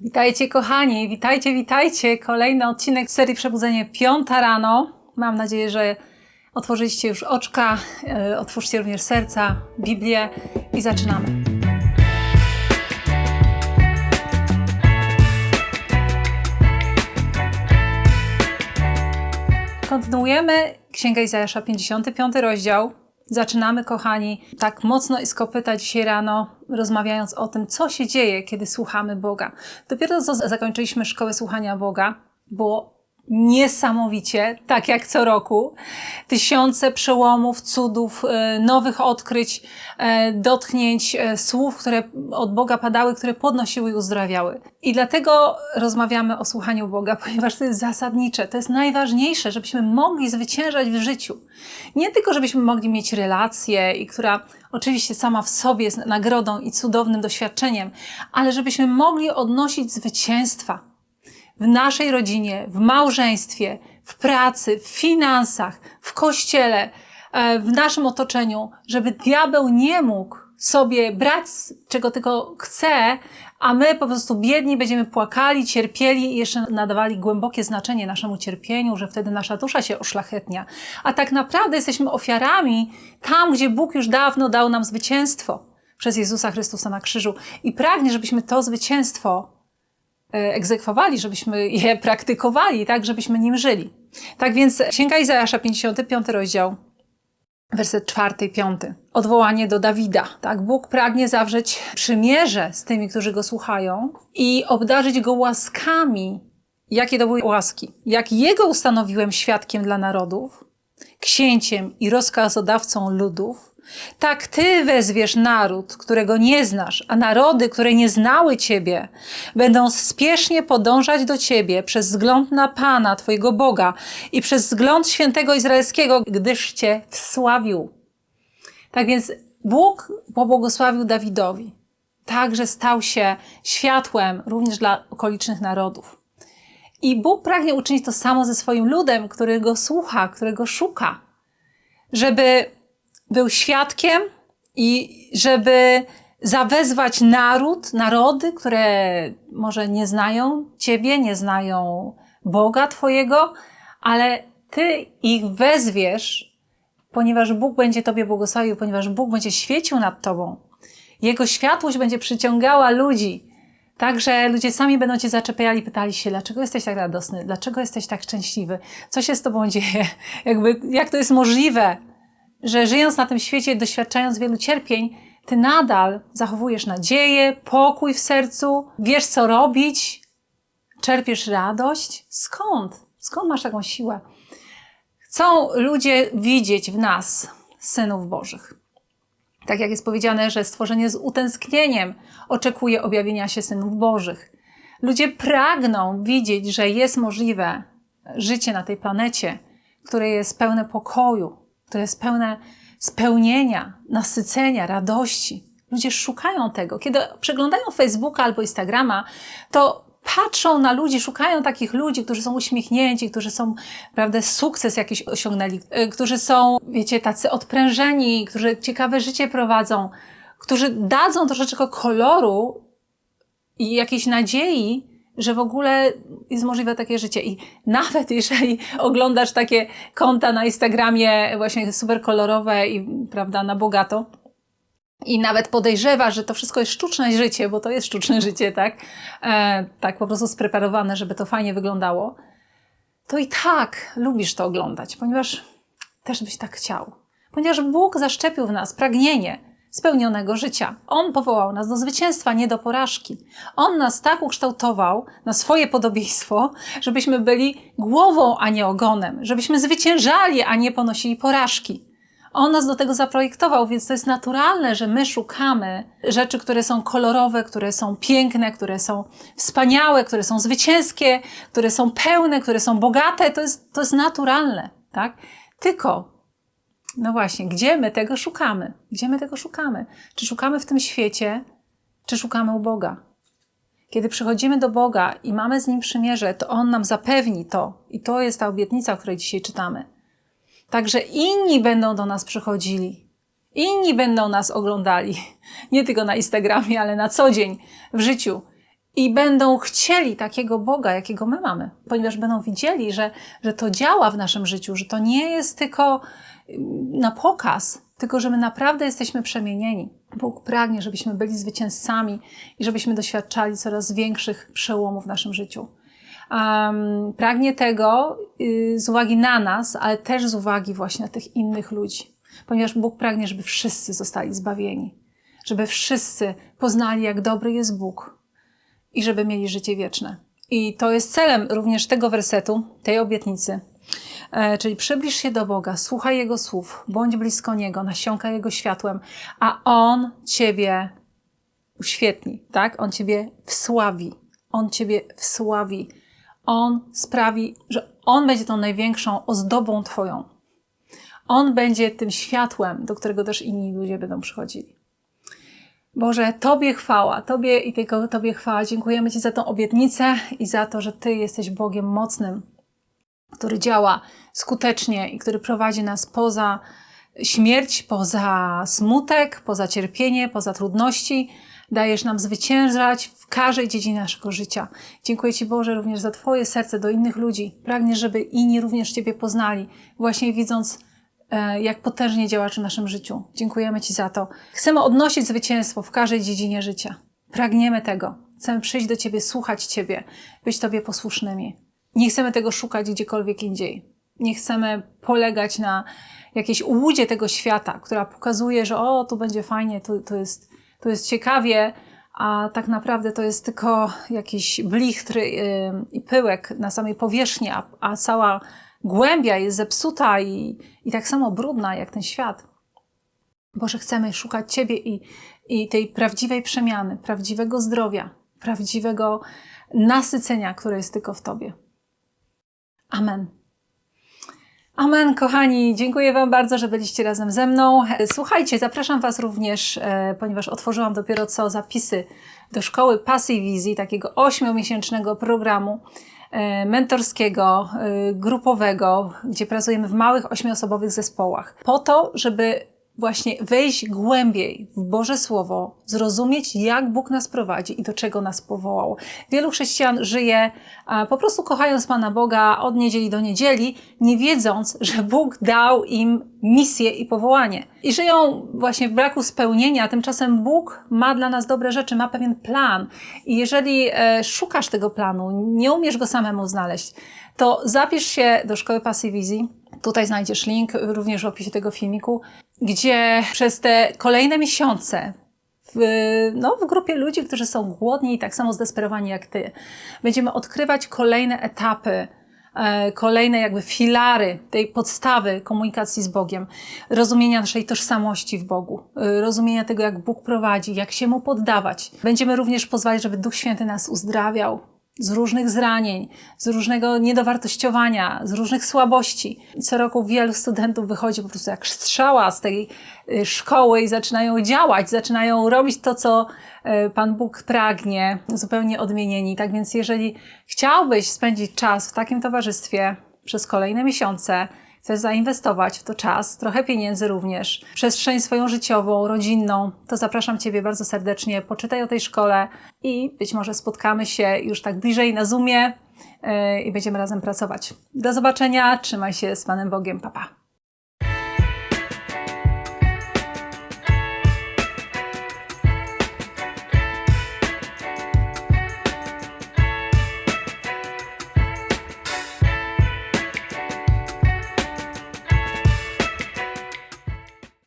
Witajcie kochani, witajcie, witajcie. Kolejny odcinek serii Przebudzenie piąta rano. Mam nadzieję, że otworzyliście już oczka, e, otwórzcie również serca, Biblię i zaczynamy. Kontynuujemy Księgę Izajasza, 55 rozdział. Zaczynamy, kochani, tak mocno i z kopyta dzisiaj rano, rozmawiając o tym, co się dzieje, kiedy słuchamy Boga. Dopiero co zakończyliśmy szkołę słuchania Boga, było niesamowicie, tak jak co roku. Tysiące przełomów, cudów, e, nowych odkryć, e, dotknięć, e, słów, które od Boga padały, które podnosiły i uzdrawiały. I dlatego rozmawiamy o słuchaniu Boga, ponieważ to jest zasadnicze, to jest najważniejsze, żebyśmy mogli zwyciężać w życiu. Nie tylko, żebyśmy mogli mieć relację i która oczywiście sama w sobie jest nagrodą i cudownym doświadczeniem, ale żebyśmy mogli odnosić zwycięstwa w naszej rodzinie, w małżeństwie, w pracy, w finansach, w kościele, e, w naszym otoczeniu, żeby diabeł nie mógł sobie brać czego tylko chce, a my po prostu biedni będziemy płakali, cierpieli i jeszcze nadawali głębokie znaczenie naszemu cierpieniu, że wtedy nasza dusza się oszlachetnia. A tak naprawdę jesteśmy ofiarami tam, gdzie Bóg już dawno dał nam zwycięstwo przez Jezusa Chrystusa na krzyżu i pragnie, żebyśmy to zwycięstwo egzekwowali, żebyśmy je praktykowali, tak, żebyśmy nim żyli. Tak więc Księga Izajasza, 55 rozdział, werset 4 i 5. Odwołanie do Dawida. Tak, Bóg pragnie zawrzeć przymierze z tymi, którzy go słuchają i obdarzyć go łaskami. Jakie to były łaski? Jak jego ustanowiłem świadkiem dla narodów, księciem i rozkazodawcą ludów, tak ty wezwiesz naród, którego nie znasz, a narody, które nie znały ciebie, będą spiesznie podążać do ciebie przez wzgląd na Pana, twojego Boga i przez wzgląd świętego Izraelskiego, gdyż cię wsławił. Tak więc Bóg pobłogosławił Dawidowi. Także stał się światłem również dla okolicznych narodów. I Bóg pragnie uczynić to samo ze swoim ludem, który go słucha, którego szuka, żeby był świadkiem i żeby zawezwać naród, narody, które może nie znają Ciebie, nie znają Boga Twojego, ale Ty ich wezwiesz, ponieważ Bóg będzie Tobie błogosławił, ponieważ Bóg będzie świecił nad Tobą. Jego światłość będzie przyciągała ludzi. Także ludzie sami będą Cię zaczepiali, pytali się, dlaczego jesteś tak radosny, dlaczego jesteś tak szczęśliwy, co się z Tobą dzieje, jakby, jak to jest możliwe że żyjąc na tym świecie, doświadczając wielu cierpień, ty nadal zachowujesz nadzieję, pokój w sercu, wiesz co robić, czerpiesz radość. Skąd? Skąd masz taką siłę? Chcą ludzie widzieć w nas synów Bożych. Tak jak jest powiedziane, że stworzenie z utęsknieniem oczekuje objawienia się synów Bożych. Ludzie pragną widzieć, że jest możliwe życie na tej planecie, które jest pełne pokoju, które jest pełne spełnienia, nasycenia, radości. Ludzie szukają tego. Kiedy przeglądają Facebooka albo Instagrama, to patrzą na ludzi, szukają takich ludzi, którzy są uśmiechnięci, którzy są, prawda, sukces jakiś osiągnęli, y, którzy są, wiecie, tacy odprężeni, którzy ciekawe życie prowadzą, którzy dadzą troszeczkę koloru i jakiejś nadziei że w ogóle jest możliwe takie życie. I nawet jeżeli oglądasz takie konta na Instagramie właśnie super kolorowe i prawda, na bogato, i nawet podejrzewasz, że to wszystko jest sztuczne życie, bo to jest sztuczne życie, tak? E, tak po prostu spreparowane, żeby to fajnie wyglądało, to i tak lubisz to oglądać, ponieważ też byś tak chciał. Ponieważ Bóg zaszczepił w nas pragnienie spełnionego życia. On powołał nas do zwycięstwa, nie do porażki. On nas tak ukształtował na swoje podobieństwo, żebyśmy byli głową, a nie ogonem, żebyśmy zwyciężali, a nie ponosili porażki. On nas do tego zaprojektował, więc to jest naturalne, że my szukamy rzeczy, które są kolorowe, które są piękne, które są wspaniałe, które są zwycięskie, które są pełne, które są bogate. To jest, to jest naturalne, tak? Tylko no właśnie, gdzie my tego szukamy? Gdzie my tego szukamy? Czy szukamy w tym świecie, czy szukamy u Boga? Kiedy przychodzimy do Boga i mamy z Nim przymierze, to On nam zapewni to. I to jest ta obietnica, o której dzisiaj czytamy. Także inni będą do nas przychodzili. Inni będą nas oglądali. Nie tylko na Instagramie, ale na co dzień w życiu. I będą chcieli takiego Boga, jakiego my mamy, ponieważ będą widzieli, że, że to działa w naszym życiu, że to nie jest tylko mm, na pokaz, tylko że my naprawdę jesteśmy przemienieni. Bóg pragnie, żebyśmy byli zwycięzcami i żebyśmy doświadczali coraz większych przełomów w naszym życiu. Um, pragnie tego y, z uwagi na nas, ale też z uwagi właśnie na tych innych ludzi, ponieważ Bóg pragnie, żeby wszyscy zostali zbawieni, żeby wszyscy poznali, jak dobry jest Bóg i żeby mieli życie wieczne. I to jest celem również tego wersetu, tej obietnicy. E, czyli przybliż się do Boga, słuchaj Jego słów, bądź blisko Niego, nasiąkaj Jego światłem, a On Ciebie uświetni, tak? On Ciebie wsławi. On Ciebie wsławi. On sprawi, że On będzie tą największą ozdobą Twoją. On będzie tym światłem, do którego też inni ludzie będą przychodzili. Boże, Tobie chwała, Tobie i tylko Tobie chwała. Dziękujemy Ci za tą obietnicę i za to, że Ty jesteś Bogiem mocnym, który działa skutecznie i który prowadzi nas poza śmierć, poza smutek, poza cierpienie, poza trudności. Dajesz nam zwyciężać w każdej dziedzinie naszego życia. Dziękuję Ci Boże również za Twoje serce do innych ludzi. Pragniesz, żeby inni również Ciebie poznali, właśnie widząc jak potężnie działasz w naszym życiu. Dziękujemy Ci za to. Chcemy odnosić zwycięstwo w każdej dziedzinie życia. Pragniemy tego. Chcemy przyjść do Ciebie, słuchać Ciebie, być Tobie posłusznymi. Nie chcemy tego szukać gdziekolwiek indziej. Nie chcemy polegać na jakiejś ułudzie tego świata, która pokazuje, że o, tu będzie fajnie, tu, tu, jest, tu jest ciekawie, a tak naprawdę to jest tylko jakiś blichtry i pyłek na samej powierzchni, a, a cała głębia jest zepsuta i, i tak samo brudna jak ten świat. Boże, chcemy szukać Ciebie i, i tej prawdziwej przemiany, prawdziwego zdrowia, prawdziwego nasycenia, które jest tylko w Tobie. Amen. Amen, kochani. Dziękuję Wam bardzo, że byliście razem ze mną. Słuchajcie, zapraszam Was również, e, ponieważ otworzyłam dopiero co zapisy do szkoły Pasji Wizji, takiego ośmiomiesięcznego programu mentorskiego, e, grupowego, gdzie pracujemy w małych ośmioosobowych zespołach, po to, żeby właśnie wejść głębiej w Boże Słowo, zrozumieć, jak Bóg nas prowadzi i do czego nas powołał. Wielu chrześcijan żyje po prostu kochając Pana Boga od niedzieli do niedzieli, nie wiedząc, że Bóg dał im misję i powołanie. I żyją właśnie w braku spełnienia, tymczasem Bóg ma dla nas dobre rzeczy, ma pewien plan. I jeżeli e, szukasz tego planu, nie umiesz go samemu znaleźć, to zapisz się do Szkoły Pasji. Tutaj znajdziesz link również w opisie tego filmiku, gdzie przez te kolejne miesiące w, no, w grupie ludzi, którzy są głodni i tak samo zdesperowani jak ty, będziemy odkrywać kolejne etapy e, kolejne jakby filary tej podstawy komunikacji z Bogiem, rozumienia naszej tożsamości w Bogu, e, rozumienia tego, jak Bóg prowadzi, jak się Mu poddawać. Będziemy również pozwalać, żeby Duch Święty nas uzdrawiał, z różnych zranień, z różnego niedowartościowania, z różnych słabości. Co roku wielu studentów wychodzi po prostu jak strzała z tej y, szkoły i zaczynają działać, zaczynają robić to, co y, Pan Bóg pragnie, zupełnie odmienieni. Tak więc, jeżeli chciałbyś spędzić czas w takim towarzystwie przez kolejne miesiące, chcesz zainwestować w to czas, trochę pieniędzy również, przestrzeń swoją życiową, rodzinną, to zapraszam Ciebie bardzo serdecznie. Poczytaj o tej szkole i być może spotkamy się już tak bliżej na Zoomie yy, i będziemy razem pracować. Do zobaczenia, trzymaj się z Panem Bogiem, papa.